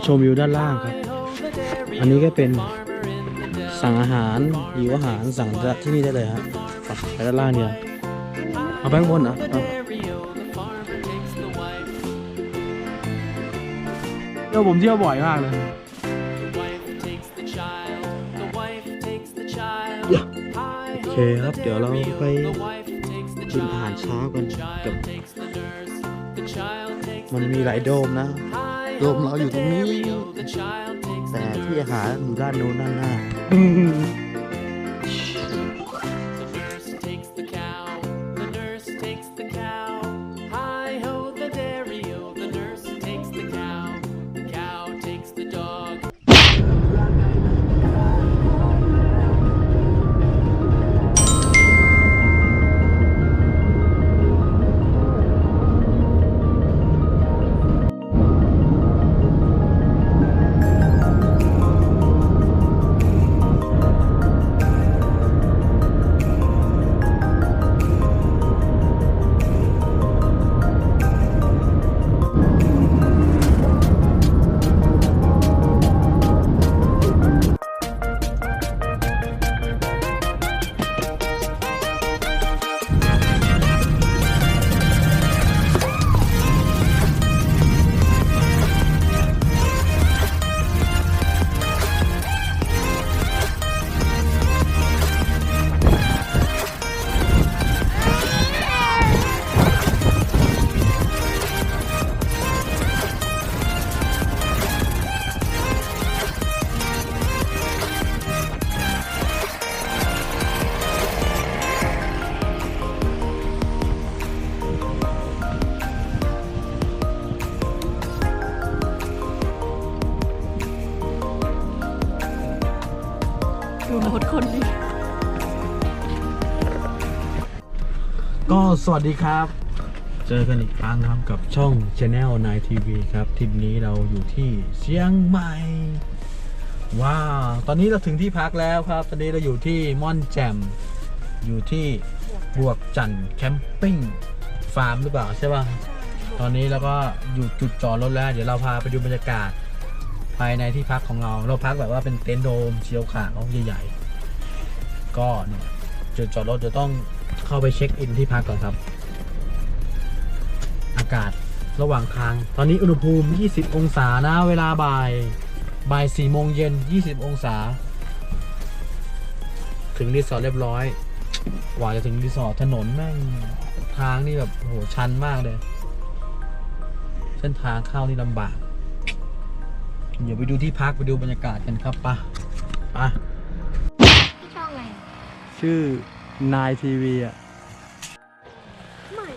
เดี๋ยวไปชมวิวด้านล่างครับ อันนี้ก็เป็นสั่งอาหารหิวอาหารสั่งที่นี่ได้เลยฮะไปไปด้านล่างเนี่ยเอาแบงค์บนเหรอเอาเที่ยวผมเที่ยวบ่อยมากเลยโอเคครับ เดี๋ยวเราไปกินอาหารเช้ากันกับมันมีหลายโดมนะ โดมเราอยู่ตรงนี้ แต่ที่อาหารอยู่ด้านโน้นด้านหน้า วัสดีครับ เจอกันอีกครั้งครับกับช่อง Channel 9 TV ครับทริปนี้เราอยู่ที่เชียงใหม่ ว้าว ตอนนี้เราถึงที่พักแล้วครับ ตอนนี้เราอยู่ที่ม่อนแจ่มอยู่ที่บวกจันทร์แคมปิ้งฟาร์มหรือเปล่าใช่ป่ะตอนนี้เราก็อยู่จุดจอดรถแล้ว เดี๋ยวเราพาไปดูบรรยากาศ ภายในที่พักของเรา เราพักแบบว่าเป็นเต็นท์โดมเชียวขาวใหญ่ๆก็เนี่ยจุดจอดรถจะต้อง เข้าไปเช็คอินที่พักก่อนครับ อากาศระหว่างทาง ตอนนี้อุณหภูมิ 20 องศานะ เวลาบ่ายบ่าย4โมงเย็น 20 องศา ถึงรีสอร์ทเรียบร้อยกว่าจะถึงรีสอร์ทถนนแม่งทางนี่แบบโหชันมากเลย เส้นทางเข้านี่ลำบาก เดี๋ยวไปดูที่พักไปดูบรรยากาศกันครับปะปะช่องอะไรชื่อนายทีวีอะ ไม่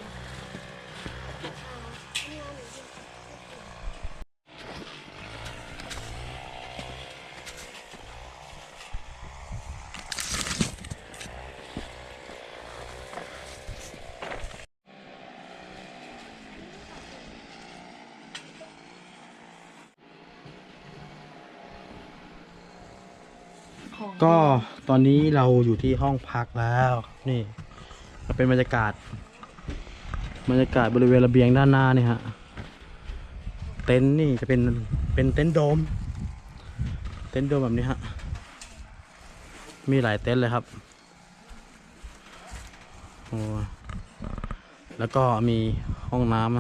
ก็ตอนนี้เราอยู่ที่ห้องพักแล้วนี่มันเป็นบรรยากาศ บรรยากาศบริเวณระเบียงด้านหน้านี่ฮะเต็นท์นี่จะเป็นเป็นเต็นท์โดม เต็นท์โดมแบบนี้ฮะมีหลายเต็นท์เลยครับโอ้แล้วก็มีห้องน้ำ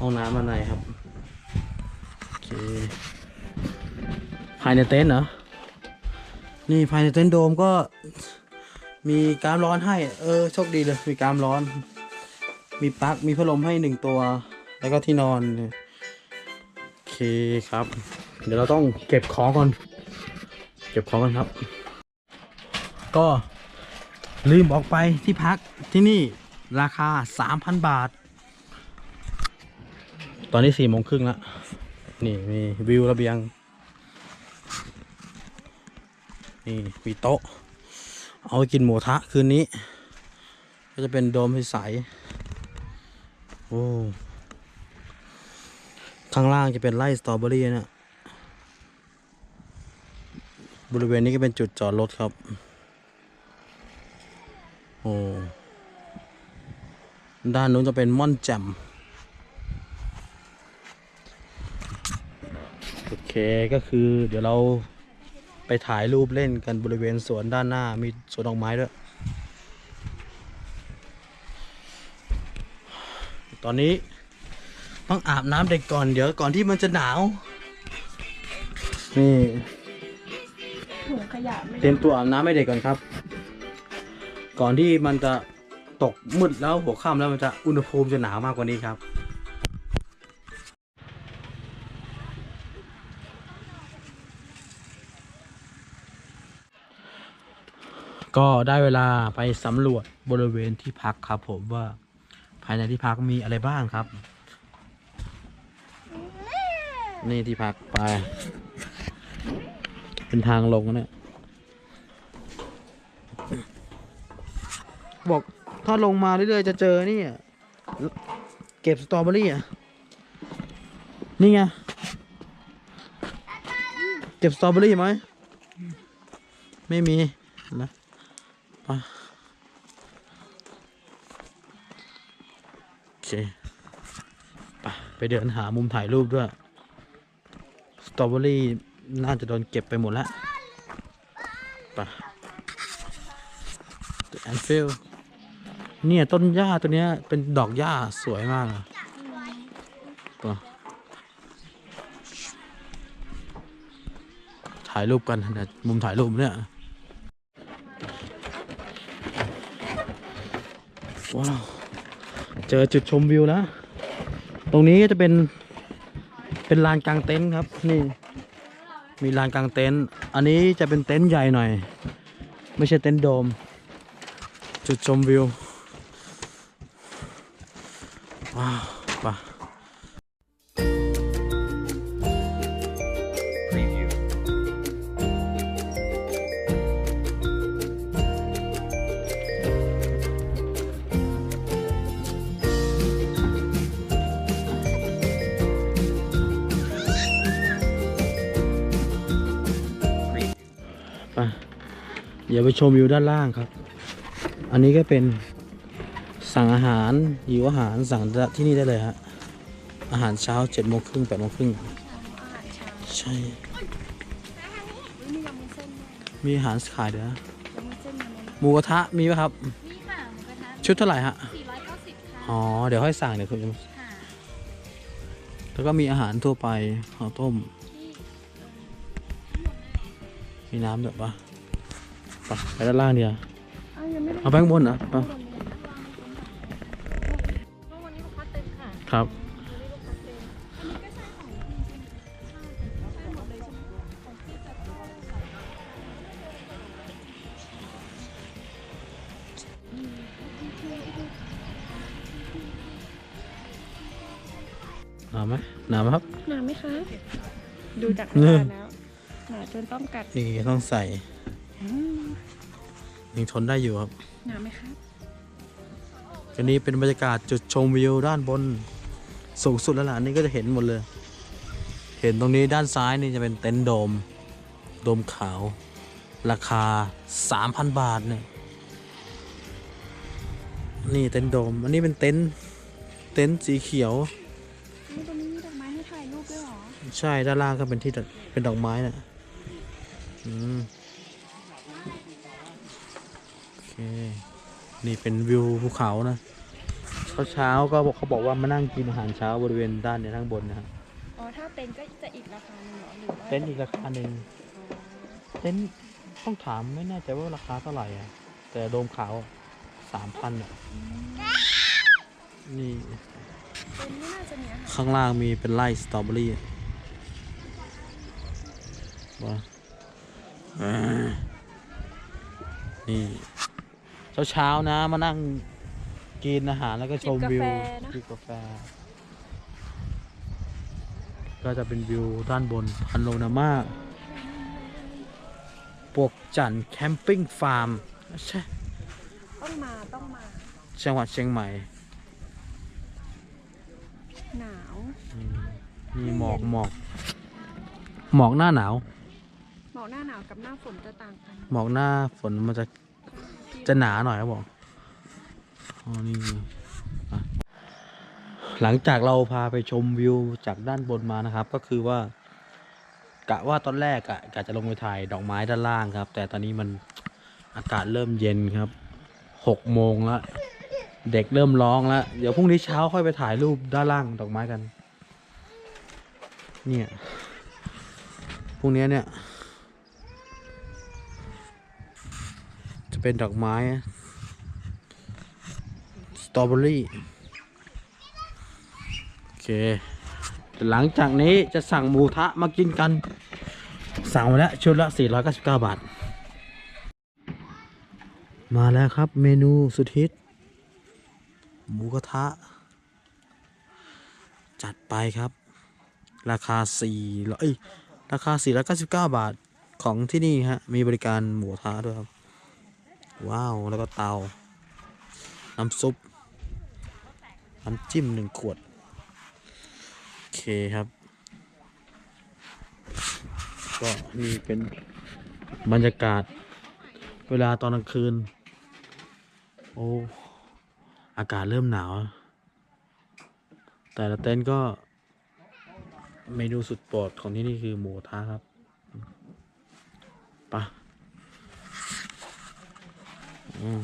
ห้องน้ำมาในครับโอเค ภายในเต็นท์เหรอ นี่ภายในเต็นท์โดมก็มีการร้อนให้ เออ โชคดีเลย มีการร้อน มีปลั๊ก มีพัดลมให้หนึ่งตัว แล้วก็ที่นอนเนี่ยโอเคครับ เดี๋ยวเราต้องเก็บของก่อน เก็บของกันครับ ก็ลืมออกไปที่พักที่นี่ราคา 3,000 บาท ตอนนี้สี่โมงครึ่งแล้ว นี่มีวิวระเบียง นี่มีโต๊ะ เอาไปกินหมูทะคืนนี้ ก็จะเป็นโดมใสๆโอ้ข้างล่างจะเป็นไร่สตรอเบอรี่นะบริเวณนี้ก็เป็นจุดจอดรถครับ โอ้ ด้านนู้นจะเป็นม่อนแจ่มก็คือเดี๋ยวเรา ไปถ่ายรูปเล่นกันบริเวณสวนด้านหน้ามีสวนดอกไม้ด้วย ตอนนี้ต้องอาบน้ำเด็กก่อนเดี๋ยวก่อนที่มันจะหนาว นี่ถุงขยะไม่เตรียมตัวอาบน้ำให้เด็กก่อนครับ ก่อนที่มันจะตกมืดแล้วหัวค่ำแล้วมันจะอุณหภูมิจะหนาวมากกว่านี้ครับ ก็ได้เวลาไปสำรวจบริเวณที่พักครับ ผมว่าภายในที่พักมีอะไรบ้างครับ นี่ที่พักไป เป็นทางลงนะเนี่ยบอกถ้าลงมาเรื่อยๆจะเจอนี่เก็บสตรอเบอรี่อะ นี่ไง เก็บสตรอเบอรี่ไหม ไม่มีนะ ไปโอเคไปไปเดินหามุมถ่ายรูปด้วย สตรอเบอรี่น่าจะโดนเก็บไปหมดล้วไปแอนฟิลเนี่ย ต้นหญ้าตัวเนี้ยเป็นดอกหญ้าสวยมากเลยไปถ่ายรูปกันนะมุมถ่ายรูปเนี่ย ว้าว เจอจุดชมวิวแล้ว ตรงนี้ก็จะเป็น เป็นลานกลางเต็นท์ครับ นี่ มีลานกลางเต็นท์ อันนี้จะเป็นเต็นท์ใหญ่หน่อย ไม่ใช่เต็นท์โดม จุดชมวิว ชมวิวด้านล่างครับ อันนี้ก็เป็นสั่งอาหารหิวอาหารสั่งที่นี่ได้เลยฮะ อาหารเช้าเจ็ดโมงครึ่งแปดโมงครึ่งอาหารเช้าใช่มียำมุ้นเส้นด้วยมีอาหารขายเดี๋ยวนะยำมุ้นเส้นยำมุ้นหมูกระทะมีไหมครับนี่ค่ะหมูกระทะชุดเท่าไหร่ฮะ490ค่ะอ๋อ เดี๋ยวค่อยสั่งเดี๋ยวคุณค่ะแล้วก็มีอาหารทั่วไปข้าวต้ม มีน้ำแบบปะ ไปไปด้านล่างเดียวอ้าวยังไม่ได้เอาไปข้างบนเหรอเอาวันนี้ลูกค้าเต็มค่ะครับวันนี้ลูกค้าเต็มอันนี้ก็ใช่ของพี่ใช่ไหมใช่ใช่หมดเลยใช่ไหมของพี่จะต้องใส่หนาวไหมหนาวไหมครับ หนาไหมคะ ดูจากเริ่รามแล้วหนาจนต้องกัด นี่ต้องใส่อืม ยังทนได้อยู่ครับ หนาไหมคะอันนี้เป็นบรรยากาศจุดชมวิวด้านบนสูงสุดแล้วล่ะอันนี้ก็จะเห็นหมดเลย เห็นตรงนี้ด้านซ้ายนี่จะเป็นเต็นท์โดม โดมขาว ราคา 3,000 บาทเนี่ยนี่เต็นท์โดม อันนี้เป็นเต็นท์เต็นท์สีเขียวนี่ตรงนี้มีดอกไม้ให้ถ่ายรูปด้วยเหรอ ใช่ด้านล่างก็เป็นที่ดอกเป็นดอกไม้น่ะอืมโอเค นี่เป็นวิวภูเขานะเช้าเช้าๆก็บอกเขาบอกว่ามานั่งกินอาหารเช้าบริเวณด้านในข้างบนนะฮะอ๋อถ้าเต็นท์ก็จะอีกราคาหนึ่งเหรอหรือว่าเต็นท์อีกราคาหนึ่งเต็นท์ต้องถามไม่แน่ใจว่าราคาเท่าไหร่อะแต่โดมขาวสามพันอะนี่เต็นท์ไม่น่าจะมีอาหารข้างล่างมีเป็นไร่สตรอเบอรี่ว้าอ่านี่ เช้าเช้าๆนะมานั่งกินอาหารแล้วก็ชมวิวจิบกาแฟ ก็จะเป็นวิวด้านบนพันโลนามาปวกจันทร์แคมปิ้งฟาร์มใช่ต้องมาต้องมาจังหวัดเชียงใหม่ หนาวอืมมีหมอกหมอกหมอกหน้าหนาว หมอกหน้าหนาวกับหน้าฝนจะต่างกัน หมอกหน้าฝนมันจะ จะหนาหน่อยครับผมอ๋อนี่หลังจากเราพาไปชมวิวจากด้านบนมานะครับ ก็คือว่ากะว่าตอนแรกอะกะจะลงไปถ่ายดอกไม้ด้านล่างครับ แต่ตอนนี้มันอากาศเริ่มเย็นครับหกโมงแล้วเด็กเริ่มร้องแล้ว เดี๋ยวพรุ่งนี้เช้าค่อยไปถ่ายรูปด้านล่างดอกไม้กัน เนี่ยพรุ่งนี้เนี่ย จะ เป็นดอกไม้ สตรอเบอรี่ โอเค หลังจากนี้จะสั่งหมูทะมากินกัน สั่งมาแล้วชุดละ 499 บาท มาแล้วครับเมนูสุดฮิต หมูกระทะ จัดไปครับ ราคา4เอ้ยราคา 499 บาทของที่นี่ฮะ มีบริการหมูกระทะด้วยครับ ว้าว แล้วก็เตา น้ำซุป น้ำจิ้มหนึ่งขวด โอเคครับ ก็นี่เป็นบรรยากาศ เวลาตอนกลางคืน โอ้ อากาศเริ่มหนาว แต่ละเต็นท์ก็เมนูสุดโปรดของที่นี่คือหมูกระทะครับไปะ อืม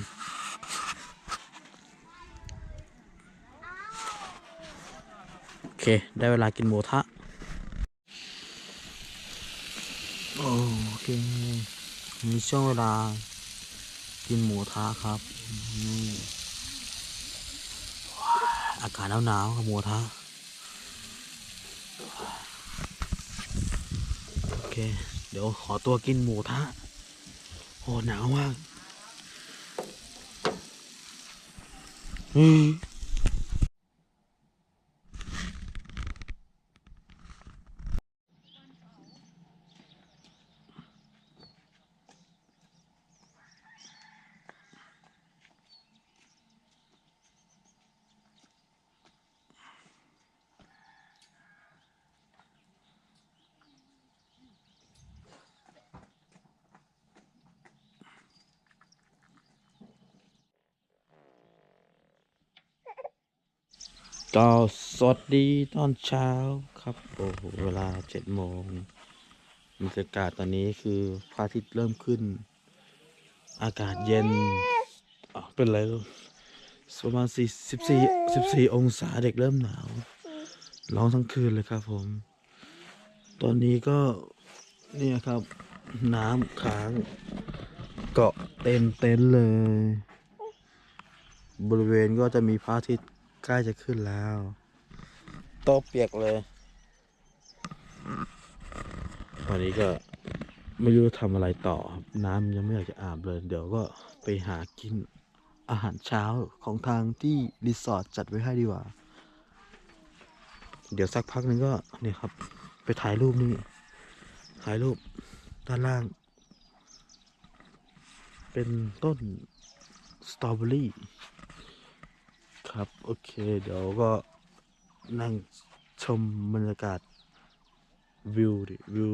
โอเค ได้เวลากินหมูทะ โอเคมีช่วงเวลา กินหมูทะครับ นี่อากาศหนาวๆกับหมูทะ โอเค เดี๋ยวขอตัวกินหมูทะ โอ้หนาวมาก อื ก็สวัสดีตอนเช้าครับโอ้โหเวลาเจ็ดโมงบรรยากาศตอนนี้คือพระอาทิตย์เริ่มขึ้น อากาศเย็นอะเป็นไรลูกประมาณสี่สิบสี่สิบสี่องศาเด็กเริ่มหนาวร้องทั้งคืนเลยครับผม ตอนนี้ก็เนี่ยครับ น้ำค้างเกาะเต็มเต็นเลย บริเวณก็จะมีพระอาทิตย์ ใกล้จะขึ้นแล้ว โต๊ะเปียกเลยวันนี้ก็ไม่รู้ทำอะไรต่อครับน้ำยังไม่อยากจะอาบเลย เดี๋ยวก็ไปหากินอาหารเช้าของทางที่รีสอร์ทจัดไว้ให้ดีกว่า เดี๋ยวสักพักหนึงก็เนี่ยครับ ไปถ่ายรูปนี่ถ่ายรูปด้านล่าง เป็นต้นสตรอเบอรี่ ครับ โอเค เดี๋ยวก็นั่งชมบรรยากาศวิวดิวิว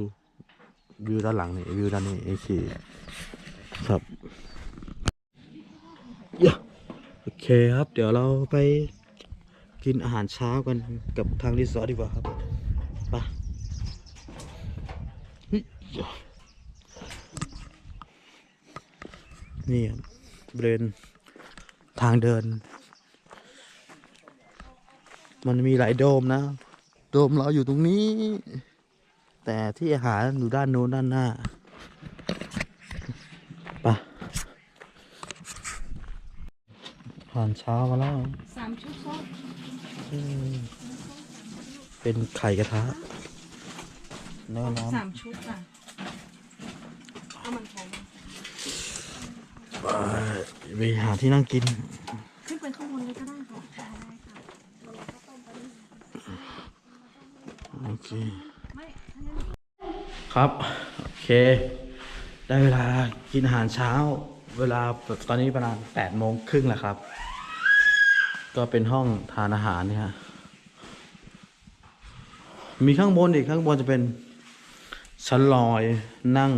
วิวด้านหลังนี่วิวด้านนี้โอเคครับยโอเคครับ เดี๋ยวเราไปกินอาหารเช้ากันกับทางรีสอร์ทดีกว่าครับไปนี่ครับบริเวณทางเดิน มันมีหลายโดมนะ โดมเราอยู่ตรงนี้ แต่ที่อาหารอยู่ด้านโน้นด้านหน้าไปะผ่านเช้ามาแล้วสามชุดก็อืมเป็นไข่กระทะเนื้อน้สามชุดค่ะเอามันแข็งำไปหาที่นั่งกิน ขึ้นไปข้างบนเลยก็ได้ค่ะได้ค่ะ โอเค ครับ โอเค ได้เวลากินอาหารเช้า เวลาตอนนี้ประมาณแปดโมงครึ่งแหละครับ ก็เป็นห้องทานอาหารเนี่ยฮะมีข้างบนอีกข้างบนจะเป็นชั้นลอยนั่ง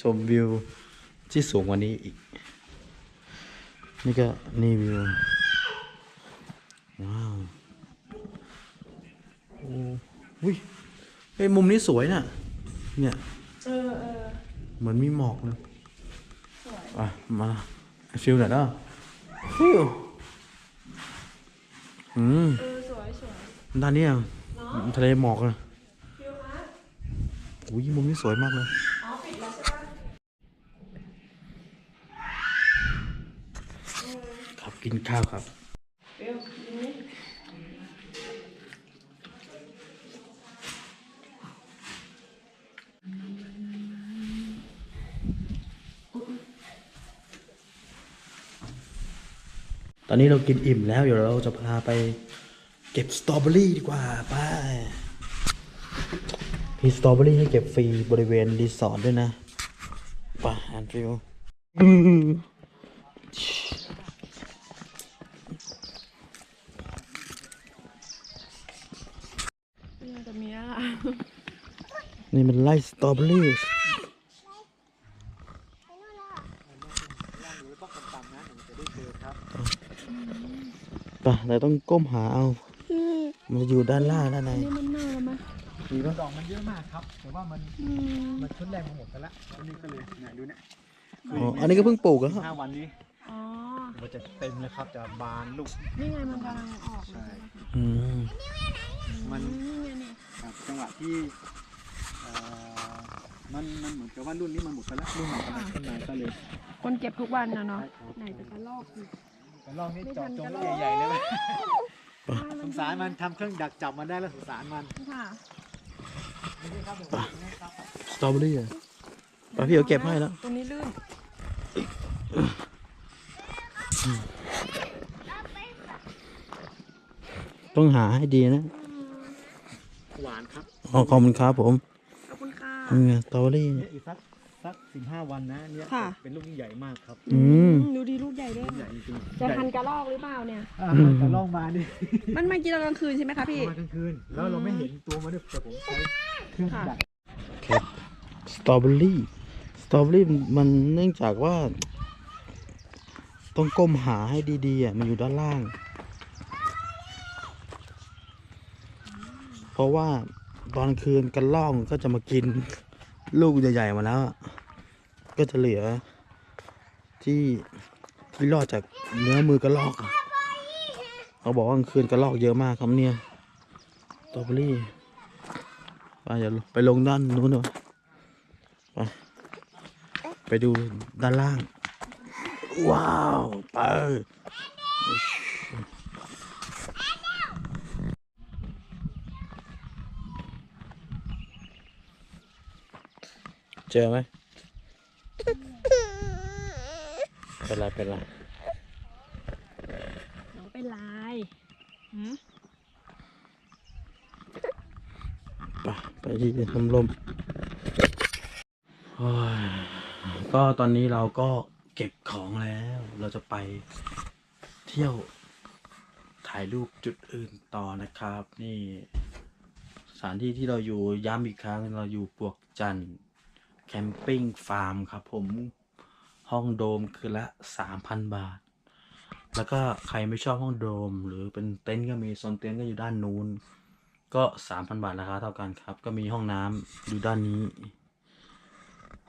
ชมวิวที่สูงกว่านี้อีก นี่ก็นี่วิวว้าวโอ้วิเฮ้ยมุมนี้สวยน่ะมเนี่ย เออเออเหมือนมีหมอกเลยสวยอะ มาฟิลหน่อยเนาะฟิลอืมเออสวยสวยด้านนี้อะทะเลหมอกนะฟิวคะอุ้ยมุมนี้สวยมากเลย อ๋อปิดแล้วใช่ปะครับกินข้าวครับ ฟิวกินนี่ ตอนนี้เรากินอิ่มแล้ว เดี๋ยวเราจะพาไปเก็บสตรอเบอรี่ดีกว่าไปมีสตรอเบอรี่ให้เก็บฟรีบริเวณรีสอร์ทด้วยนะไปแอนฟิวเนี่ยจะมีอะไรนี่มันไล่สตรอเบอรี่ เราต้องก้มหาเอา มันอยู่ด้านล่างด้านในนี่มันเน่าแล้วมั้ยมีปะดอกมันเยอะมากครับ แต่ว่ามันอืมมันชุดแรกมาหมดไปแล้วอันนี้ก็เลยเนี่ยดูเนี่ยอ๋ออันนี้ก็เพิ่งปลูกอะครับห้าวันนี้อ๋อมันจะเต็มเลยครับจะบานลูกนี่ไงมันกำลังออกเลยอืมมันนี่ไงนี่ครับจังหวะที่เอ่อมันมันเหมือนกับว่ารุ่นนี้มันหมดไปแล้วรุ่นใหม่กำลังขึ้นมาก็เลยคนเก็บทุกวันนะเนาะไหนจะกระลอกอีก แต่ลองนี่ไม่เจาะทันจงจะลูลกอกใหญ่ๆเลยไหมอ่สงสารมันทำเครื่องดักจับมันได้แล้วสงสารมันค่ะสตรอเบอรี่อะไปพี่เอาเก็บให้แล้ว ตรงนี้ลื่นต้องหาให้ดีนะ หวานครับอ๋อขอบคุณครับผม ขอบคุณค่ะนี่ไงสตรอเบอรี่เนี่ยอีกสัก สักสิบห้าวันนะเนี่ยค่ะ เป็นลูกที่ใหญ่มากครับอืม ดูดีลูกใหญ่ด้วยใหญ่จริงๆจะใหญ่ทันกระลอกหรือเปล่าเนี่ย อ่าแต่ลองมาดิมันมากินตอนกลางคืนใช่ไหมคะพี่ มากลางคืน แล้วเราไม่เห็นตัวมันด้วยแต่ผมใช้เครื่องดักครับสตรอเบอรี่สตรอเบอรี่มันเนื่องจากว่า ต้องก้มหาให้ดีๆอะมันอยู่ด้านล่าง เพราะว่าตอนคืนกันล่องก็จะมากิน ลูกใหญ่ๆมาแล้วอะ ก็จะเหลือ ที่ที่รอดจากเนื้อมือกระลอกเขาบอกว่ากลางคืนกระลอกเยอะมากครับเนี่ยตอเบอรี่ไปอย่าไปลงด้านนู้นเนอะไปไปดูด้านล่าง ว้าวไปเจอไหม เป็นไรเป็นไรน้องเป็นลายหืมไปไปที่ลมลมโอ้ยก็ตอนนี้เราก็เก็บของแล้ว เราจะไปเที่ยวถ่ายรูปจุดอื่นต่อนะครับ นี่สถานที่ที่เราอยู่ย้ำอีกครั้งเราอยู่ปลวกจันทร์แคมปิ้งฟาร์มครับผม ห้องโดมคือละสามพันบาท แล้วก็ใครไม่ชอบห้องโดม หรือเป็นเต็นท์ก็มีโซนเต็นท์ก็อยู่ด้านนู้น ก็สามพันบาทราคาเท่ากันครับ ก็มีห้องน้ำอยู่ด้านนี้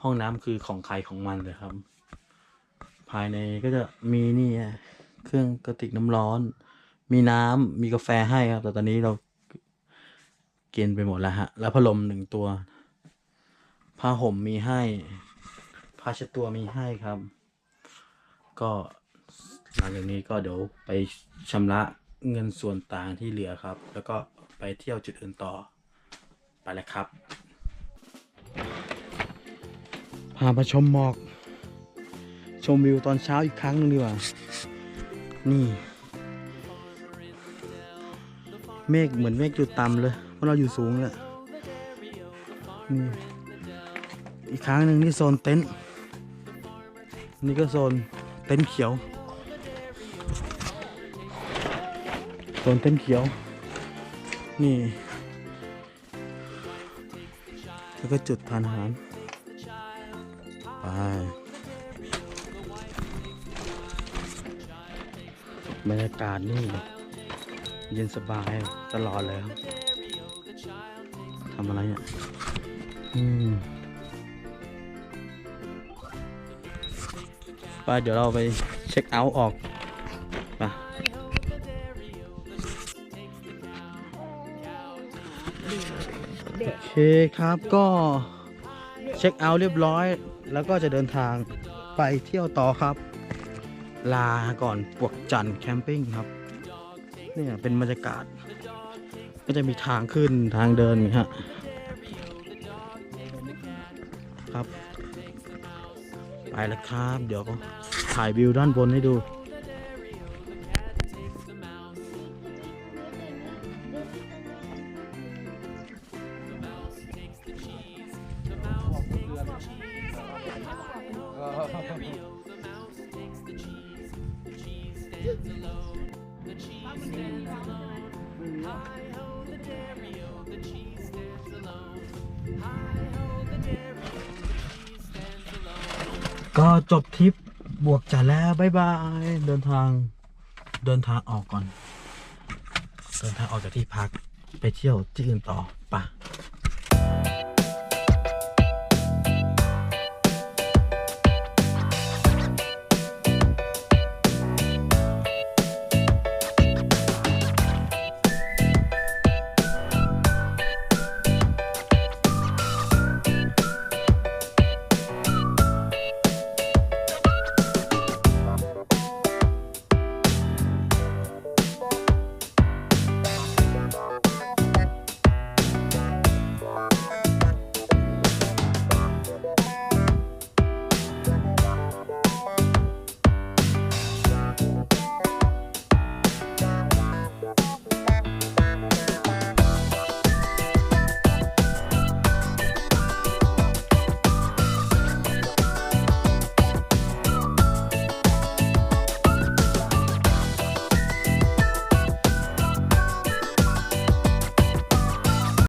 ห้องน้ำคือของใครของมันเลยครับ ภายในก็จะมีนี่เครื่องกระติกน้ำร้อน มีน้ำมีกาแฟให้ครับ แต่ตอนนี้เรากินไปหมดแล้วฮะ แล้วพัดลมหนึ่งตัวผ้าห่มมีให้ ผ้าเช็ดตัวมีให้ครับ ก็หลังจากนี้ก็เดี๋ยวไปชำระเงินส่วนต่างที่เหลือครับ แล้วก็ไปเที่ยวจุดอื่นต่อไปแล้วครับพามาชมหมอก ชมวิวตอนเช้าอีกครั้งหนึงดีกว่า นี่ เมฆเหมือนเมฆอยู่ต่ำเลยเพราะเราอยู่สูงเลยนี่อีกครั้งหนึ่งนี่โซนเต็นท์ นี่ก็โซนเต็นท์เขียว โซนเต็นท์เขียว นี่ แล้วก็จุดทานอาหาร ไป บรรยากาศนี่ เย็นสบายตลอดเลยครับทำอะไรเนี่ย อืม ไปเดี๋ยวเราไปเช็คเอาท์ออกไปโอเคครับก็เช็คเอาท์เรียบร้อย แล้วก็จะเดินทางไปเที่ยวต่อครับ ลาก่อนปวกจันทร์แคมปิ้งครับเนี่ยเป็นบรรยากาศ ก็จะมีทางขึ้นทางเดินนะฮะครับ ไปแล้วครับ เดี๋ยว ถ่ายวิวด้านบนให้ดู ก็จบทริป บวกจัดแล้วบายบาย เดินทางเดินทางออกก่อน เดินทางออกจากที่พักไปเที่ยวที่อื่นต่อไปะ